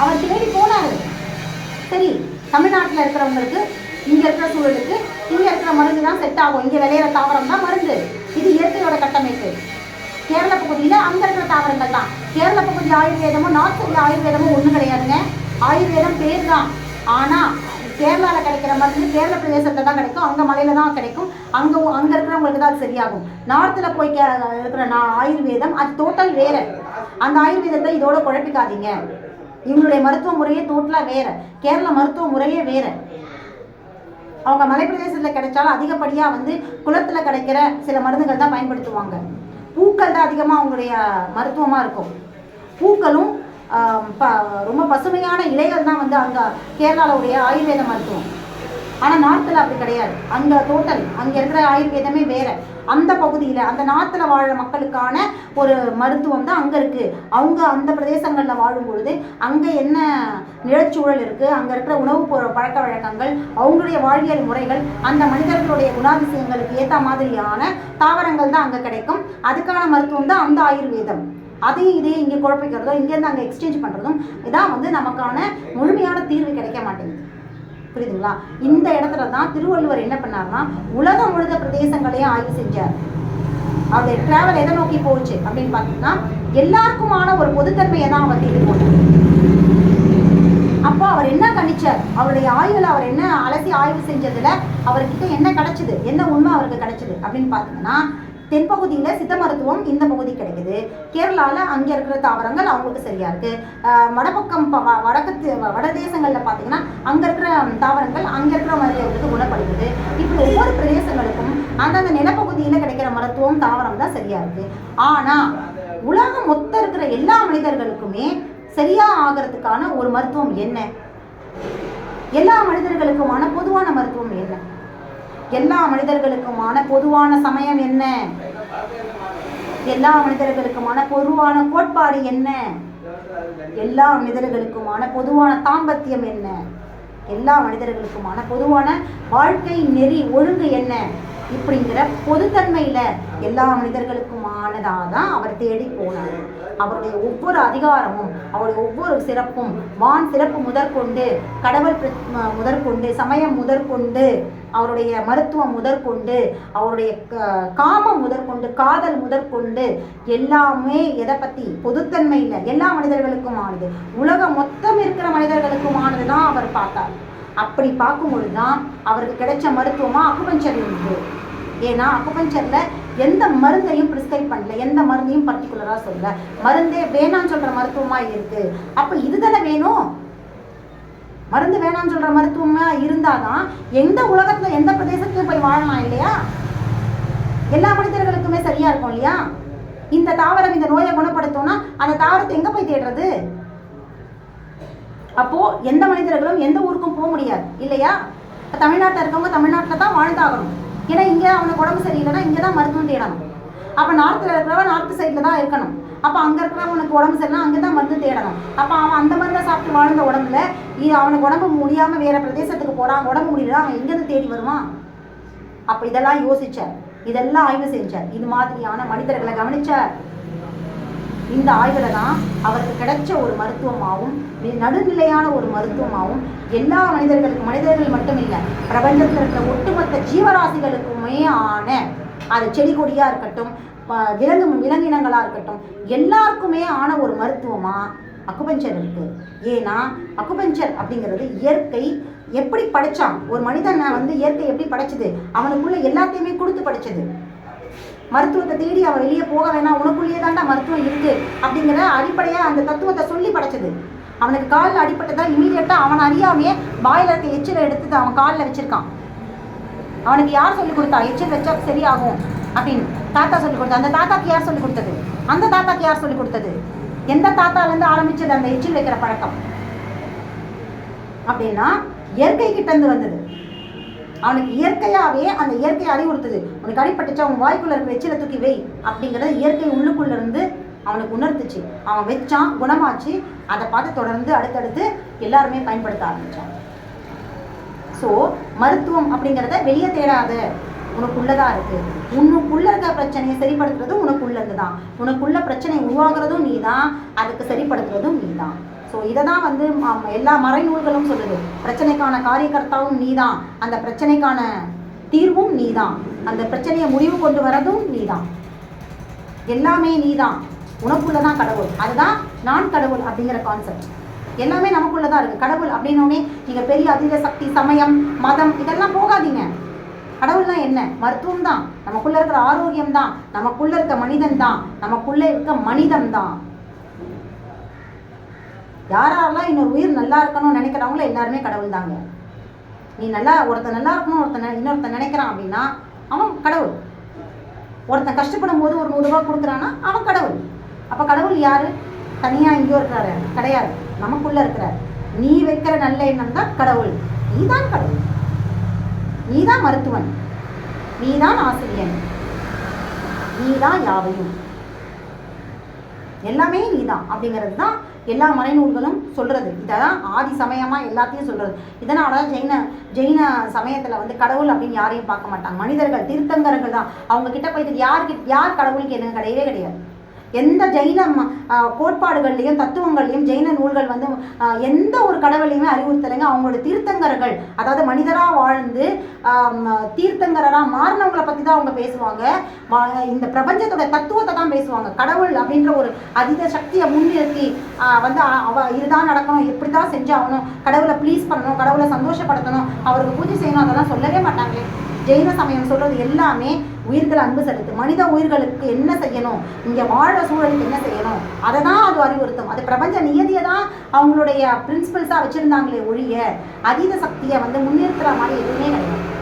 அவர் தேடி போனாரு. சரி தமிழ்நாட்டில் இருக்கிறவங்களுக்கு இங்கே இருக்கிற சூழலுக்கு இங்கே இருக்கிற மருந்து தான் செட் ஆகும். இங்கே விளையிற தாவரம் தான் மருந்து. இது இயற்கையோட கட்டமைப்பு. கேரள பகுதியில் அங்கே இருக்கிற தாவரங்கள் தான். கேரள பகுதி ஆயுர்வேதமும் நார்த் சைடில் ஆயுர்வேதமும் ஒன்றும் கிடையாதுங்க. ஆயுர்வேதம் பேர் தான். ஆனால் கேரளாவில் கிடைக்கிற மருந்து கேரள பிரதேசத்தில் தான் கிடைக்கும். அங்கே மலையில் தான் கிடைக்கும். அங்கே அங்கே இருக்கிறவங்களுக்கு தான் அது சரியாகும். நார்த்தில் போய் கே இருக்கிற நான் ஆயுர்வேதம் அது டோட்டல் வேறு. அந்த ஆயுர்வேதத்தை இதோட குழப்பிக்காதீங்க. இவங்களுடைய மருத்துவ முறையே டோட்டலாக வேற. கேரள மருத்துவ முறையே வேற. அவங்க மலைப்பிரதேசத்தில் கிடைச்சாலும் அதிகப்படியாக வந்து குளத்தில் கிடைக்கிற சில மருந்துகள் தான் பயன்படுத்துவாங்க. பூக்கள் தான் அதிகமாக அவங்களுடைய மருத்துவமாக இருக்கும். பூக்களும் ப ரொம்ப பசுமையான இலைகள் தான் வந்து அங்கே கேரளாவுடைய ஆயுர்வேத மருத்துவம். ஆனால் நார்த்தில் அப்படி கிடையாது. அங்கே டோட்டல் அங்கே இருக்கிற ஆயுர்வேதமே வேற. அந்த பகுதியில் அந்த நார்த்தில் வாழ்கிற மக்களுக்கான ஒரு மருத்துவம் தான் அங்கே இருக்குது அவங்க அந்த பிரதேசங்களில் வாழும் பொழுது அங்கே என்ன நிலச்சூழல் இருக்குது அங்கே இருக்கிற உணவு பழக்க வழக்கங்கள் அவங்களுடைய வாழ்வியல் முறைகள் அந்த மனிதர்களுடைய குணாதிசயங்களுக்கு ஏற்ற மாதிரியான தாவரங்கள் தான் அங்கே கிடைக்கும். அதுக்கான மருத்துவம் தான் அந்த ஆயுர்வேதம். அதையும் இதையும் இங்கே குழப்பிக்கிறதோ இங்கேருந்து அங்கே எக்ஸ்சேஞ்ச் பண்ணுறதும் இதான் வந்து நமக்கான முழுமையான தீர்வு கிடைக்க மாட்டேங்குது. புரியுதுங்களா? இந்த இடத்துல தான் திருவள்ளுவர் என்ன பண்ணார்னா உலகம் முழுத பிரதேசங்களையும் ஆய்வு செஞ்சார். அவருடைய டிராவல் எதை நோக்கி போச்சு அப்படின்னு பார்த்தீங்கன்னா எல்லாருக்குமான ஒரு பொதுத்தன்மையை தான் அவர் தேடி போட்டார். அப்போ அவர் என்ன கணிச்சார்? அவருடைய ஆய்வில் அவர் என்ன அலசி ஆய்வு செஞ்சதுல அவர்கிட்ட என்ன கிடைச்சது? என்ன உண்மை அவருக்கு கிடைச்சது அப்படின்னு பார்த்தீங்கன்னா தென்பகுதியில் சித்த மருத்துவம் இந்த பகுதி கிடைக்குது. கேரளாவில் அங்கே இருக்கிற தாவரங்கள் அவங்களுக்கு சரியாக இருக்குது வடபக்கம் வ- வடக்கு வ- வட தேசங்களில் பார்த்தீங்கன்னா அங்கே இருக்கிற தாவரங்கள் அங்கே இருக்கிற மருத்துவத்துக்கு குணப்படுகிறது. இப்படி ஒவ்வொரு பிரதேசங்களுக்கும் அந்தந்த நிலப்பகுதியில் கிடைக்கிற மருத்துவம் தாவரம் தான் சரியாக இருக்குது ஆனால் உலகம் மொத்தம் இருக்கிற எல்லா மனிதர்களுக்குமே சரியாக ஆகிறதுக்கான ஒரு மருத்துவம் என்ன? எல்லா மனிதர்களுக்குமான பொதுவான மருத்துவம் என்ன? எல்லா மனிதர்களுக்குமான பொதுவான சமயம் என்ன? எல்லா மனிதர்களுக்குமான பொதுவான கோட்பாடு என்ன? எல்லா மனிதர்களுக்குமான பொதுவான தாம்பத்தியம் என்ன? எல்லா மனிதர்களுக்குமான பொதுவான வாழ்க்கை நெறி ஒழுங்கு என்ன? இப்படிங்கிற பொதுத்தன்மையில எல்லா மனிதர்களுக்குமானதாக தான் அவர் தேடி போனார். அவருடைய ஒவ்வொரு அதிகாரமும் அவருடைய ஒவ்வொரு சிறப்பும் வான் சிறப்பு முதற்கொண்டு கடவுள் முதற்கொண்டு சமயம் முதற்கொண்டு அவருடைய மருத்துவம் முதற்கொண்டு அவருடைய க- காமம் முதற்கொண்டு காதல் முதற்கொண்டு எல்லாமே எதை பற்றி பொதுத்தன்மையில் எல்லா மனிதர்களுக்குமானது. உலகம் மொத்தம் இருக்கிற மனிதர்களுக்குமானது தான் அவர் பார்த்தார். அப்படி பார்க்கும்பொழுது தான் அவருக்கு கிடைச்ச மருத்துவமாக அக்குபஞ்சர் இருந்தது. ஏன்னா அக்குபஞ்சரில் எந்த மருந்தையும் ப்ரிஸ்கிரைப் பண்ணல எந்த மருந்தையும் பர்டிகுலராக சொல்ல மருந்தே வேணாம்னு சொல்கிற மருத்துவமாக இருக்குது அப்போ இதுதானே வேணும்? மருந்து வேணான்னு சொல்கிற மருத்துவமாக இருந்தாதான் எந்த உலகத்தில் எந்த பிரதேசத்துலையும் போய் வாழலாம் இல்லையா? எல்லா மனிதர்களுக்குமே சரியாக இருக்கும் இல்லையா? இந்த தாவரம் இந்த நோயை குணப்படுத்தோம்னா அந்த தாவரத்தை எங்கே போய் தேடுறது? அப்போ எந்த மனிதர்களும் எந்த ஊருக்கும் போக முடியாது இல்லையா? இப்போ தமிழ்நாட்டில் இருக்கவங்க தமிழ்நாட்டில் தான் வாழ்ந்தாகணும். ஏன்னா இங்கே அவனுக்கு உடம்பு சரியில்லைன்னா இங்கே தான் மருத்துவம் தேடணும். அப்போ நார்த்தில் இருக்கிறவன் நார்த் சைடில் தான் இருக்கணும். அப்போ அங்கே இருக்கிறவனுக்கு உடம்பு சரியில்லை அங்கே தான் மருந்து தேடணும். அப்போ அவன் அந்த மருந்தை சாப்பிட்டு வாழ்ந்த உடம்புல இது அவனுக்கு உடம்பு முடியாமல் வேறு பிரதேசத்துக்கு போகிறான் உடம்பு முடியல அவன் எங்கேருந்து தேடி வருவான்? அப்போ இதெல்லாம் யோசிச்சார். இதெல்லாம் ஆய்வு செஞ்சார். இது மாதிரியான மனிதர்களை கவனிச்சார். இந்த ஆய்வில் தான் அவருக்கு கிடைச்ச ஒரு மருத்துவமாகவும் நடுநிலையான ஒரு மருத்துவமாகவும் எல்லா மனிதர்களுக்கும் மனிதர்கள் மட்டும் இல்லை பிரபஞ்சத்தில் இருக்கிற ஒட்டுமொத்த ஜீவராசிகளுக்குமே ஆன அது செடி கொடியாக இருக்கட்டும் விலங்கு விலங்கினங்களாக இருக்கட்டும் எல்லாருக்குமே ஆன ஒரு மருத்துவமா அக்குபஞ்சர் இருக்கு. ஏன்னா அக்குபஞ்சர் அப்படிங்கிறது இயற்கை எப்படி படைச்சான்? ஒரு மனிதனை வந்து இயற்கை எப்படி படைச்சது? அவனுக்குள்ள எல்லாத்தையுமே கொடுத்து படைச்சது. மருத்துவத்தை தேடி அவன் வெளியே போக வேணாம் உனக்குள்ளேயே தான்டா மருத்துவம் இருக்கு அப்படிங்கிற அடிப்படையாக அந்த தத்துவத்தை சொல்லி படைச்சது. அவனுக்கு காலில் அடிப்பட்டதா இமீடியட்டாக அவன் அறியாமையே வாயில இருக்க எச்சிலை எடுத்து அவன் காலில் வச்சிருக்கான். அவனுக்கு யார் சொல்லி கொடுத்தா? எச்சில் வச்சா சரியாகும் அப்படின்னு தாத்தா சொல்லி கொடுத்தா அந்த தாத்தாக்கு யார் சொல்லி கொடுத்தது? அந்த தாத்தாக்கு யார் சொல்லி கொடுத்தது? எந்த தாத்தாலேருந்து ஆரம்பிச்சது அந்த எச்சில் வைக்கிற பழக்கம்? அப்படின்னா இயற்கை கிட்டேருந்து வந்தது. அவனுக்கு இயற்கையாகவே அந்த இயற்கை அறிவுறுத்துது. உனக்கு அடிப்பட்டுச்சு அவன் வாய்க்குள்ள இருக்க எச்சில தூக்கி வை அப்படிங்கிறத இயற்கை உள்ளுக்குள்ள இருந்து அவனுக்கு உணர்த்துச்சு. அவன் வச்சான் குணமாச்சு அதை பார்த்து தொடர்ந்து அடுத்தடுத்து எல்லாருமே பயன்படுத்த ஆரம்பித்தான் ஸோ மருத்துவம் அப்படிங்கிறத வெளியே தேடாத. உனக்குள்ளதா இருக்கு. உனக்குள்ள இருக்க பிரச்சனையை சரிப்படுத்துறதும் உனக்குள்ளது தான் உனக்குள்ள பிரச்சனை உருவாகிறதும் நீ தான் அதுக்கு சரிப்படுத்துறதும் நீ தான் ஸோ இதை தான் வந்து ம- எல்லா மறைநூல்களும் சொல்லுது. பிரச்சனைக்கான காரியகர்த்தாவும் நீதான். அந்த பிரச்சனைக்கான தீர்வும் நீ தான் அந்த பிரச்சனையை முடிவு கொண்டு வரதும் நீதான். எல்லாமே நீ தான் உனக்குள்ள தான் கடவுள். அதுதான் நான் கடவுள் அப்படிங்கிற கான்செப்ட் எல்லாமே நமக்குள்ள தான் இருக்குது கடவுள் அப்படின்னோடனே நீங்கள் பெரிய அதீத சக்தி சமயம் மதம் இதெல்லாம் போகாதீங்க. கடவுள்னா என்ன? மருத்துவம் தான் நமக்குள்ளே இருக்கிற ஆரோக்கியம் தான் நமக்குள்ளே இருக்க மனிதன் தான் நமக்குள்ளே இருக்க மனிதன் தான் யாரெல்லாம் இன்னொரு உயிர் நல்லா இருக்கணும்னு நினைக்கிறவங்களோ எல்லாருமே கடவுள் தாங்க. நீ நல்லா ஒருத்தன் நல்லா இருக்கணும் ஒருத்தன் இன்னொருத்தன் நினைக்கிறான் அப்படின்னா அவன் கடவுள். ஒருத்தன் கஷ்டப்படும் போது ஒரு நூறுரூவா கொடுக்குறான்னா அவன் கடவுள். அப்போ கடவுள் யாரு? தனியாக எங்கேயோ இருக்கிறாரு. கிடையாது. நமக்குள்ளே இருக்கிறார். நீ வைக்கிற நல்ல எண்ணம் தான் கடவுள். நீ தான் கடவுள். நீ தான் மருத்துவன். நீ தான் ஆசிரியன். நீ தான் யாவையும். எல்லாமே நீதான் அப்படிங்கிறது தான் எல்லா மறைநூல்களும் சொல்கிறது இதான் ஆதி சமயமாக எல்லாத்தையும் சொல்கிறது இதனால் தான் ஜெயின ஜெயின சமயத்தில் வந்து கடவுள் அப்படின்னு யாரையும் பார்க்க மாட்டாங்க. மனிதர்கள் தீர்த்தங்கர்கள் தான். அவங்க கிட்ட போயிட்டு யார் யார் கடவுள் கேளுங்க கிடையவே கிடையாது. எந்த ஜெயின கோட்பாடுகள்லையும் தத்துவங்கள்லையும் ஜெயின நூல்கள் வந்து எந்த ஒரு கடவுளையுமே அறிவுறுத்தலைங்க. அவங்களோட தீர்த்தங்கரர்கள் அதாவது மனிதராக வாழ்ந்து தீர்த்தங்கரராக மாறினவங்களை பற்றி தான் அவங்க பேசுவாங்க. இந்த பிரபஞ்சத்தோட தத்துவத்தை தான் பேசுவாங்க. கடவுள் அப்படின்ற ஒரு அதீத சக்தியை முன்னிறுத்தி வந்து அவ இதுதான் நடக்கணும் எப்படி தான் செஞ்சாகணும். கடவுளை ப்ளீஸ் பண்ணணும் கடவுளை சந்தோஷப்படுத்தணும் அவருக்கு பூஜை செய்யணும் அதெல்லாம் சொல்லவே மாட்டாங்களே. ஜெயின சமயம் சொல்கிறது எல்லாமே உயிர்கள் அன்பு செலுத்து மனித உயிர்களுக்கு என்ன செய்யணும்? இங்கே வாழ சூழலுக்கு என்ன செய்யணும்? அதை தான் அது அறிவுறுத்தும். அது பிரபஞ்ச நியதியை தான் அவங்களுடைய பிரின்சிபல்ஸாக வச்சுருந்தாங்களே ஒழிய அதீத சக்தியை வந்து முன்னிறுத்துகிற மாதிரி எதுவுமே கிடையாது.